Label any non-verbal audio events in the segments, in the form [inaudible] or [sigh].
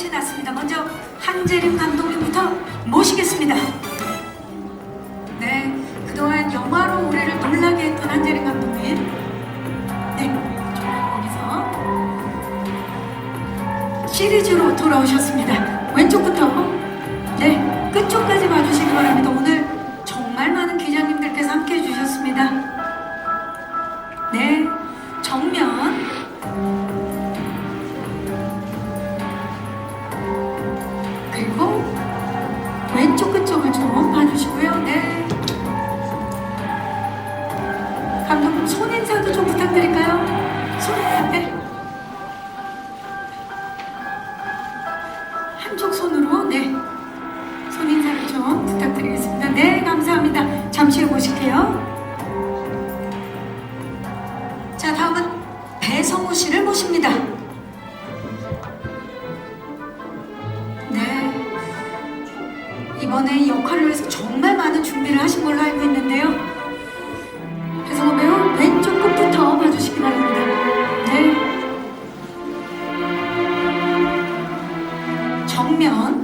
끝이 났습니다. 먼저 한재림 감독님부터 모시겠습니다. 네, 그동안 영화로 우리를 놀라게 했던 한재림 감독님. 네, 거기서 시리즈로 돌아오셨습니다. 왼쪽부터 네 끝쪽까지 봐주시기 바랍니다. 오늘 정말 많은 기자님들께서 함께 해 주셨습니다. 네, 정면.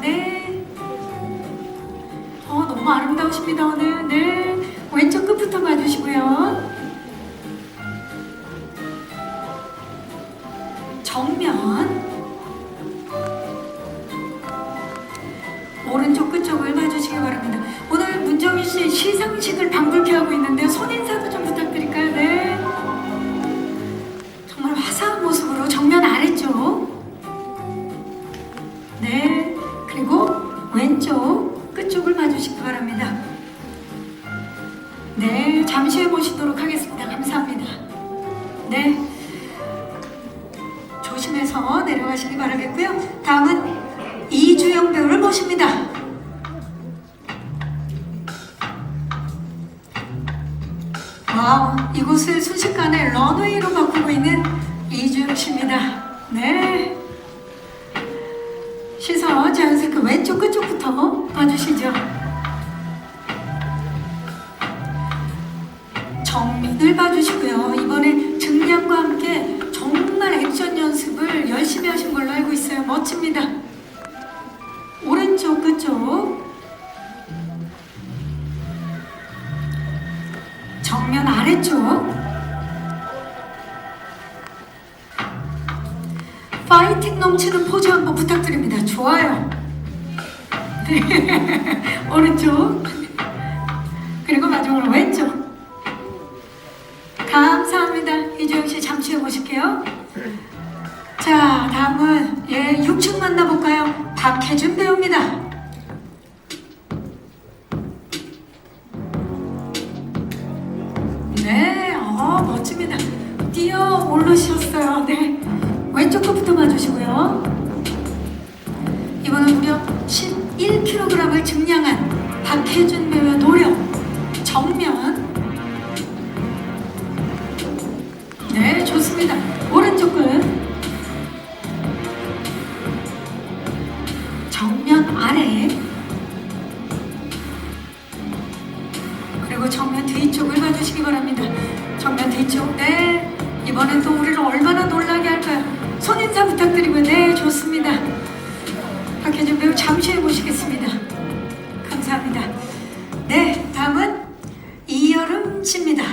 네. 어 너무 아름다우십니다 오늘. 네. 왼쪽 끝부터 봐주시고요. 와우, 이곳을 순식간에 런웨이로 바꾸고 있는 이주영 씨입니다. 네. 시선 자연스럽게 왼쪽 끝쪽부터 봐주시죠. 정면을 봐주시고요. 이번에 증량과 함께 정말 액션 연습을 열심히 하신 걸로 알고 있어요. 멋집니다. 파이팅 넘치는 포즈 한번 부탁드립니다. 좋아요. 네. [laughs] 오른쪽 그리고 마지막으로 왼쪽 감사합니다. 이주영 씨 잠시 후에 보실게요. 자, 다음은 예 6층 만나볼까요? 박혜준 배우입니다. 봐주시고요. 이번은 무려 11kg을 증량한 박혜준 배우의 노력 정면 네, 좋습니다. 박혜준 배우 잠시 후에 모시겠습니다. 감사합니다. 네, 다음은 이여름 씨입니다.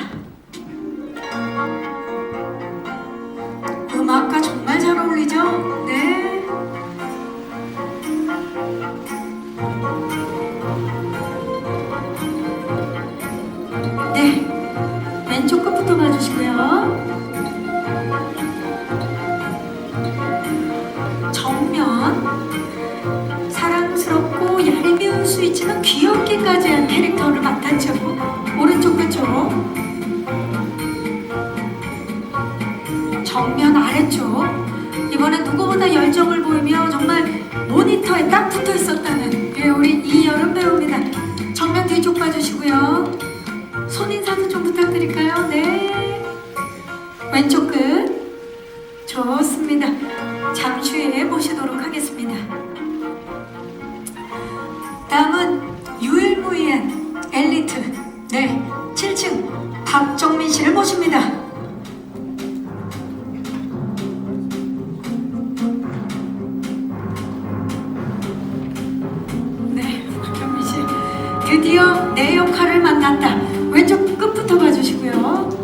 맡았죠. 오른쪽 왼쪽. 정면 아래쪽. 이번엔 누구보다 열정을 보이며 정말 모니터에 딱 붙어 있었다는 예, 우리 이여름 배우입니다. 정면 뒤쪽 봐주시고요. 손 인사도 좀 부탁드릴까요? 네. 왼쪽 끝. 좋습니다. 잠시 후에 모시도록 하겠습니다. 네. 7층 박정민 씨를 모십니다. 네, 박정민 씨. 드디어 내 역할을 만났다. 왼쪽 끝부터 봐주시고요.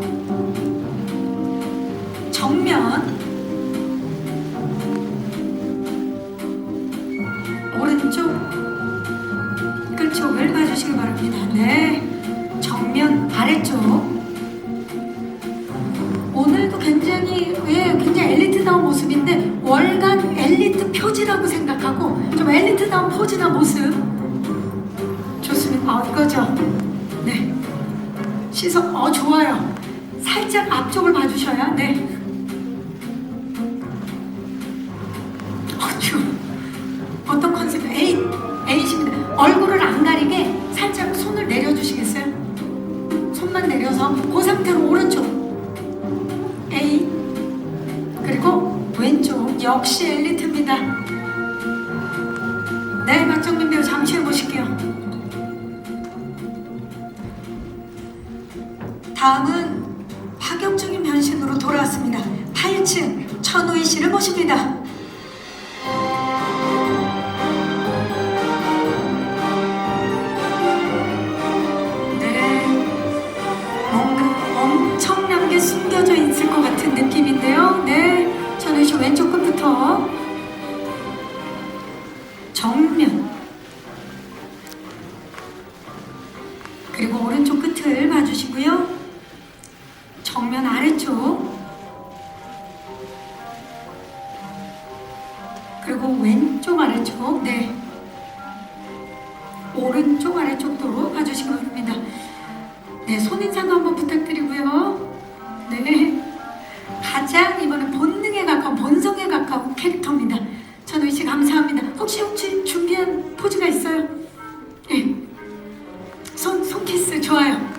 굉장히 예, 굉장히 엘리트다운 모습인데 월간 엘리트 표지라고 생각하고 좀 엘리트다운 포즈나 모습 좋습니다. 아 이거죠? 네. 시선 어 좋아요. 살짝 앞쪽을 봐주셔야 네. 어쭈 어떤 컨셉? 에잇 에잇입니다. 얼굴을 안 가리게 살짝 손을 내려주시겠어요? 손만 내려서 그상 역시 엘리트입니다. 네 박정민 배우 잠시 후에 보실게요. 다음은 그리고 왼쪽 아래쪽 네 오른쪽 아래쪽도 봐주시기 바랍니다. 네 손인사도 한번 부탁드리고요. 네 가장 이번에 본능에 가까운 본성에 가까운 캐릭터입니다. 전우희 씨 감사합니다. 혹시 혹시 준비한 포즈가 있어요? 네. 손, 손키스 좋아요.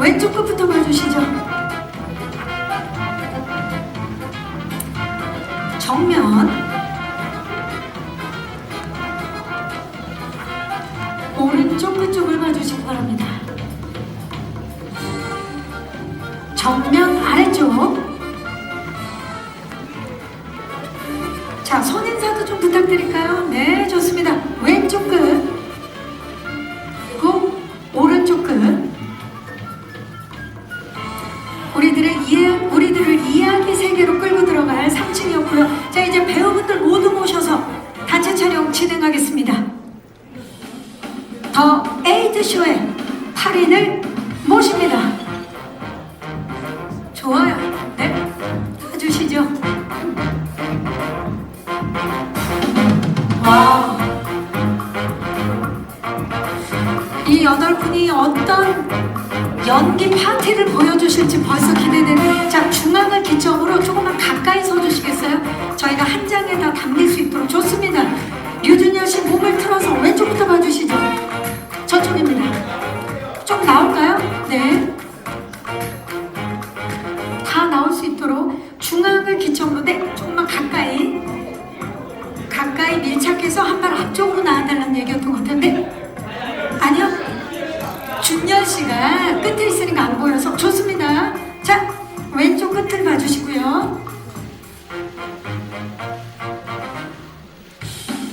왼쪽 끝부터 봐주시죠. 정면. 오른쪽 끝쪽을 봐주시기 바랍니다. 정면 아래쪽. 자, 손인사도 좀 부탁드릴까요? 네, 좋습니다. 쇼의 8인을 모십니다. 좋아요. 네. 봐주시죠. 와. 이 여덟 분이 어떤 연기 파티를 보여주실지 벌써 기대되는 자 중앙을 기점으로 조금만 가까이 서주시겠어요? 저희가 한 장에 다 담길 수 있도록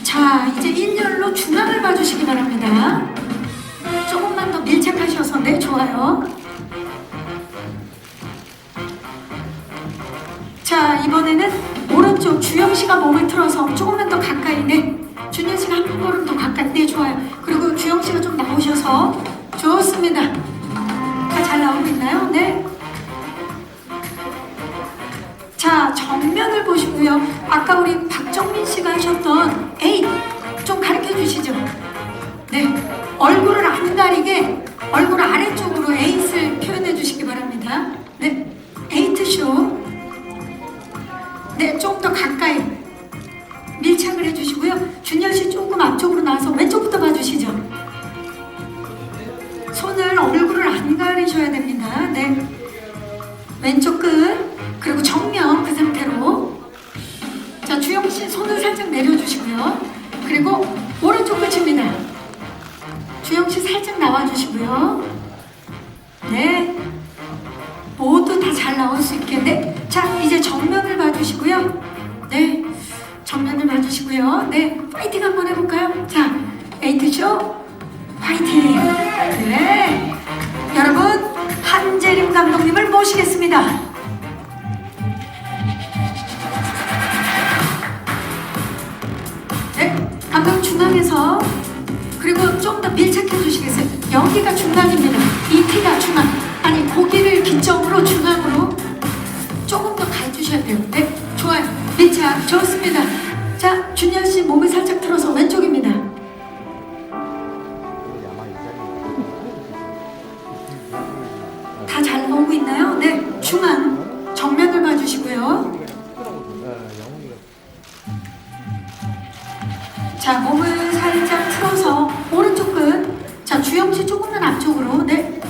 자 이제 일렬로 중앙을 봐주시기 바랍니다. 조금만 더 밀착하셔서 네 좋아요. 자 이번에는 오른쪽 주영씨가 몸을 틀어서 조금만 더 가까이 네. 준영씨가 한 걸음 더 가까이 네 좋아요. 그리고 주영씨가 좀 나오셔서 좋습니다. 다 잘 나오고 있나요? 네. 정면을 보시고요 아까 우리 박정민 씨가 하셨던 에이 좀 가르쳐 주시죠 네 얼굴을 안 가리게 얼굴 아래쪽으로 에잇을 표현해 주시기 바랍니다 네 에이트 쇼 네, 조금 더 가까이 밀착을 해주시고요. 준현 씨 조금 앞쪽으로 나와서 왼쪽부터 봐주시죠. 손을 얼굴을 안 가리셔야 됩니다. 네, 왼쪽 끝 그리고 정면 씨 손을 살짝 내려주시고요. 그리고 오른쪽 끝입니다. 주영 씨 살짝 나와주시고요. 네. 모두 다 잘 나올 수 있게 네. 자 이제 정면을 봐주시고요 네 정면을 봐주시고요 네 파이팅 한번 해볼까요 자 에이트쇼 파이팅 네 여러분 한재림 감독님을 모시겠습니다 네 감독 중앙에서 그리고 좀 더 밀착해 주시겠어요? 여기가 중앙입니다. 이 티가 중앙. 아니 고기를 기점으로 중앙으로 조금 더 가주셔야 돼요. 네, 좋아요. 밀착 좋습니다. 자, 준현 씨 몸을 살짝 틀어서 왼쪽입니다. 다 자, 몸을 살짝 틀어서 오른쪽 끝. 자, 주영 씨 조금만 앞쪽으로. 네.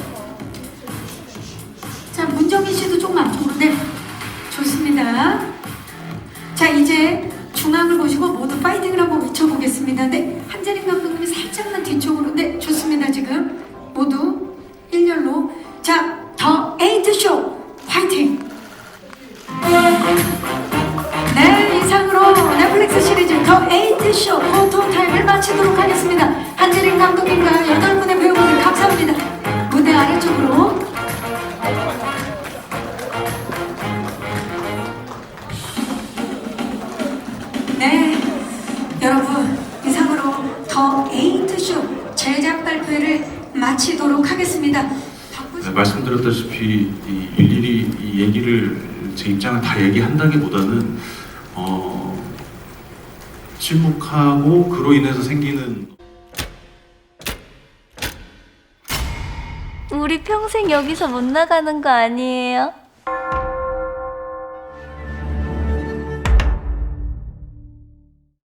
마치도록 하겠습니다. 바쁘시- 네, 말씀드렸다시피 이 일일이 이 얘기를 제 입장을 다 얘기한다기보다는 어, 침묵하고 그로 인해서 생기는 우리 평생 여기서 못 나가는 거 아니에요?